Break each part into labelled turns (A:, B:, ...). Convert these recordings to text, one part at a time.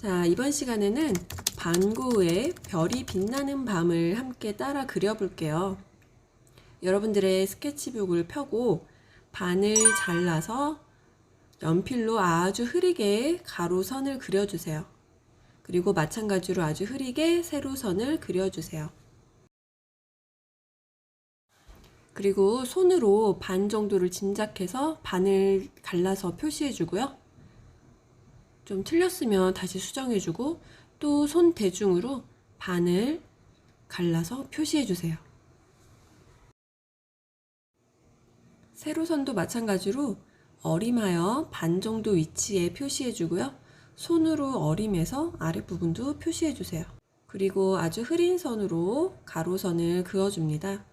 A: 자, 이번 시간에는 반고의 별이 빛나는 밤을 함께 따라 그려볼게요. 여러분들의 스케치북을 펴고 반을 잘라서 연필로 아주 흐리게 가로선을 그려주세요. 그리고 마찬가지로 아주 흐리게 세로선을 그려주세요. 그리고 손으로 반 정도를 짐작해서 반을 갈라서 표시해 주고요. 좀 틀렸으면 다시 수정해주고 또 손 대중으로 반을 갈라서 표시해주세요. 세로선도 마찬가지로 어림하여 반 정도 위치에 표시해주고요. 손으로 어림해서 아랫부분도 표시해주세요. 그리고 아주 흐린 선으로 가로선을 그어줍니다.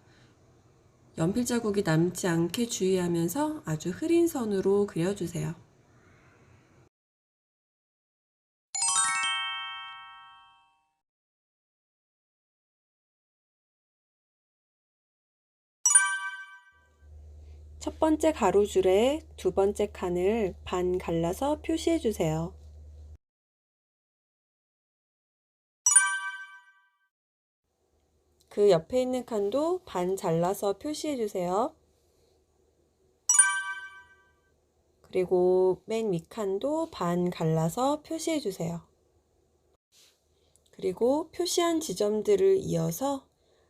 A: 연필 자국이 남지 않게 주의하면서 아주 흐린 선으로 그려주세요. 첫 번째 가로줄에 두 번째 칸을 반 갈라서 표시해 주세요. 그 옆에 있는 칸도 반 잘라서 표시해 주세요. 그리고 맨 윗칸도 반 갈라서 표시해 주세요. 그리고 표시한 지점들을 이어서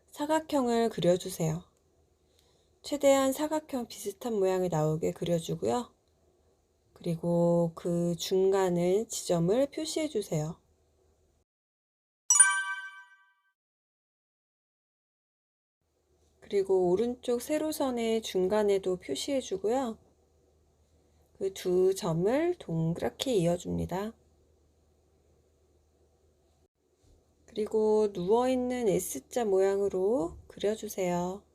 A: 사각형을 그려주세요. 최대한 사각형 비슷한 모양이 나오게 그려주고요. 그리고 그 중간을 지점을 표시해 주세요. 그리고 오른쪽 세로선의 중간에도 표시해 주고요. 그 두 점을 동그랗게 이어줍니다. 그리고 누워있는 S자 모양으로 그려주세요.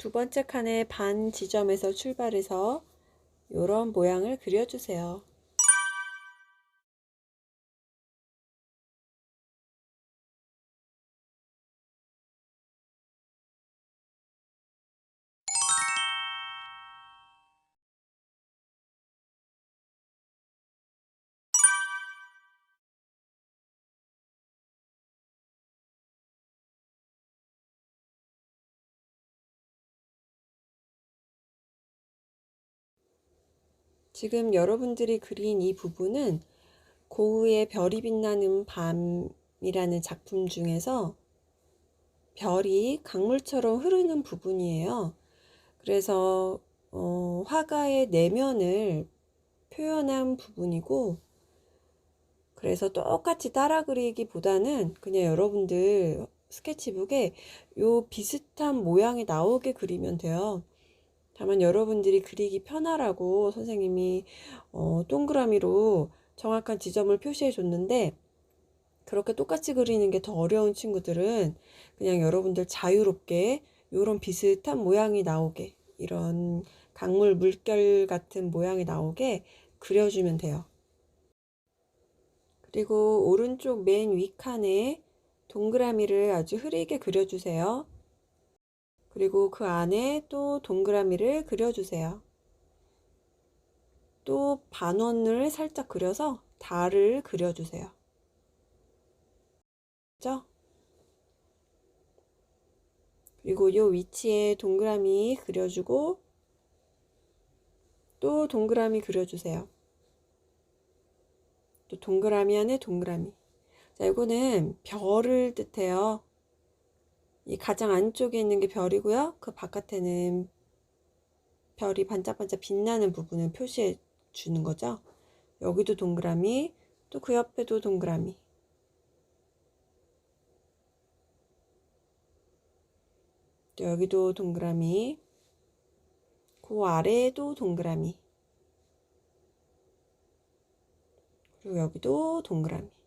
A: 두 번째 칸의 반 지점에서 출발해서 이런 모양을 그려주세요. 지금 여러분들이 그린 이 부분은 고흐의 별이 빛나는 밤이라는 작품 중에서 별이 강물처럼 흐르는 부분이에요. 그래서 어, 화가의 내면을 표현한 부분이고 그래서 똑같이 따라 그리기보다는 그냥 여러분들 스케치북에 요 비슷한 모양이 나오게 그리면 돼요. 다만 여러분들이 그리기 편하라고 선생님이 어, 동그라미로 정확한 지점을 표시해 줬는데 그렇게 똑같이 그리는 게 더 어려운 친구들은 그냥 여러분들 자유롭게 이런 비슷한 모양이 나오게 이런 강물 물결 같은 모양이 나오게 그려주면 돼요. 그리고 오른쪽 맨 위 칸에 동그라미를 아주 흐리게 그려주세요. 그리고 그 안에 또 동그라미를 그려주세요. 또 반원을 살짝 그려서 달을 그려주세요. 그죠? 그리고 이 위치에 동그라미 그려주고 또 동그라미 그려주세요. 또 동그라미 안에 동그라미. 자, 이거는 별을 뜻해요. 이 가장 안쪽에 있는 게 별이고요. 그 바깥에는 별이 반짝반짝 빛나는 부분을 표시해 주는 거죠. 여기도 동그라미, 또 그 옆에도 동그라미. 또 여기도 동그라미. 그 아래에도 동그라미. 그리고 여기도 동그라미.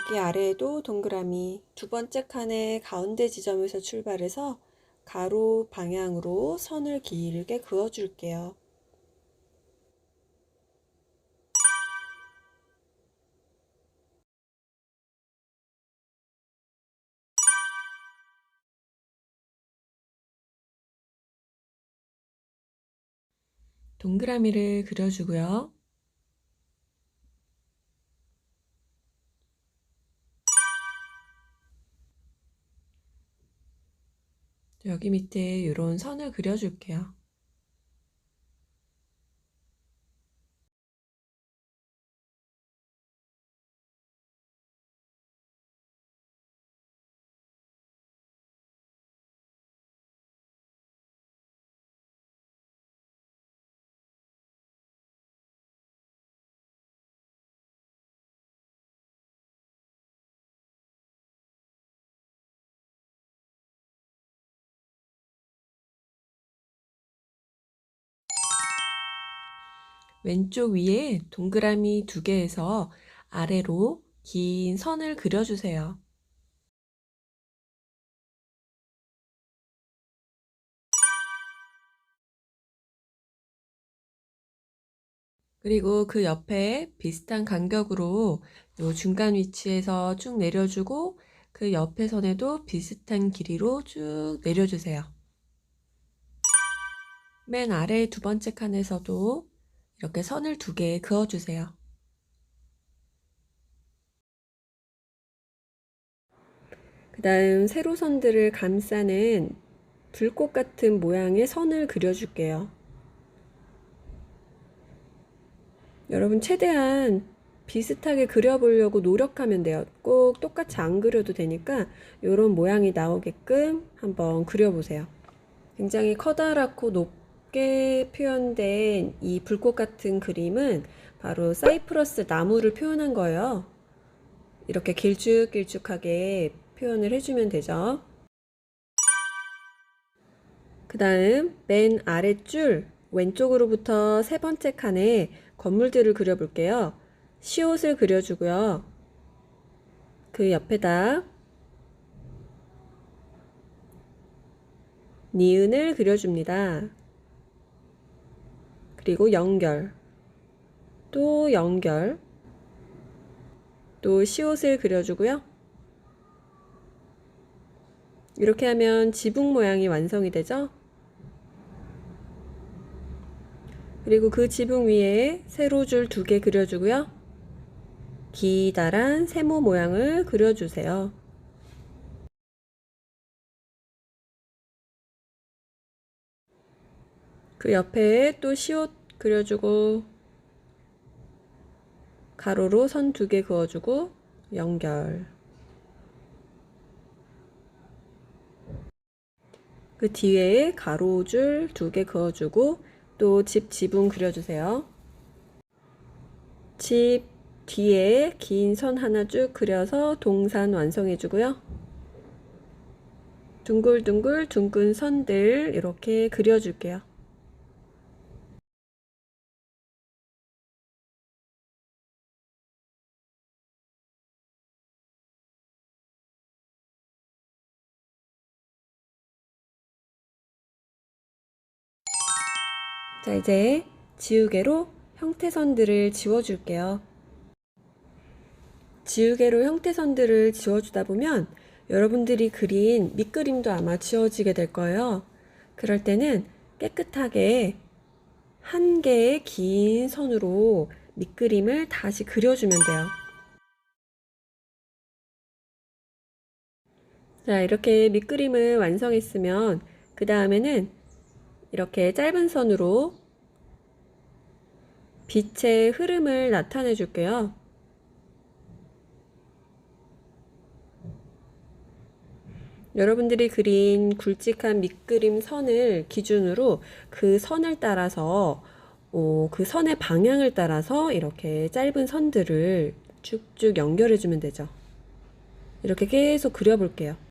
A: 여기 아래에도 동그라미 두 번째 칸의 가운데 지점에서 출발해서 가로 방향으로 선을 길게 그어줄게요. 동그라미를 그려주고요. 여기 밑에 이런 선을 그려줄게요. 왼쪽 위에 동그라미 두 개에서 아래로 긴 선을 그려주세요. 그리고 그 옆에 비슷한 간격으로 요 중간 위치에서 쭉 내려주고 그 옆에 선에도 비슷한 길이로 쭉 내려주세요. 맨 아래 두 번째 칸에서도 이렇게 선을 두 개 그어주세요. 그 다음 세로선들을 감싸는 불꽃 같은 모양의 선을 그려줄게요. 여러분 최대한 비슷하게 그려보려고 노력하면 돼요. 꼭 똑같이 안 그려도 되니까 이런 모양이 나오게끔 한번 그려보세요. 굉장히 커다랗고 높 게 표현된 이 불꽃 같은 그림은 바로 사이프러스 나무를 표현한 거예요. 이렇게 길쭉길쭉하게 표현을 해주면 되죠. 그 다음 맨 아랫줄 왼쪽으로부터 세 번째 칸에 건물들을 그려볼게요. 시옷을 그려주고요. 그 옆에다 니은을 그려줍니다. 그리고 연결, 또 연결, 또 시옷을 그려주고요. 이렇게 하면 지붕 모양이 완성이 되죠? 그리고 그 지붕 위에 세로줄 두 개 그려주고요. 기다란 세모 모양을 그려주세요. 그 옆에 또 시옷 그려주고 가로로 선 두 개 그어주고 연결 그 뒤에 가로줄 두 개 그어주고 또 집 지붕 그려주세요. 집 뒤에 긴 선 하나 쭉 그려서 동산 완성해주고요. 둥글둥글 둥근 선들 이렇게 그려줄게요. 자, 이제 지우개로 형태선들을 지워줄게요. 지우개로 형태선들을 지워주다 보면 여러분들이 그린 밑그림도 아마 지워지게 될 거예요. 그럴 때는 깨끗하게 한 개의 긴 선으로 밑그림을 다시 그려주면 돼요. 자, 이렇게 밑그림을 완성했으면 그 다음에는 이렇게 짧은 선으로 빛의 흐름을 나타내 줄게요. 여러분들이 그린 굵직한 밑그림 선을 기준으로 그 선을 따라서 어, 그 선의 방향을 따라서 이렇게 짧은 선들을 쭉쭉 연결해 주면 되죠. 이렇게 계속 그려볼게요.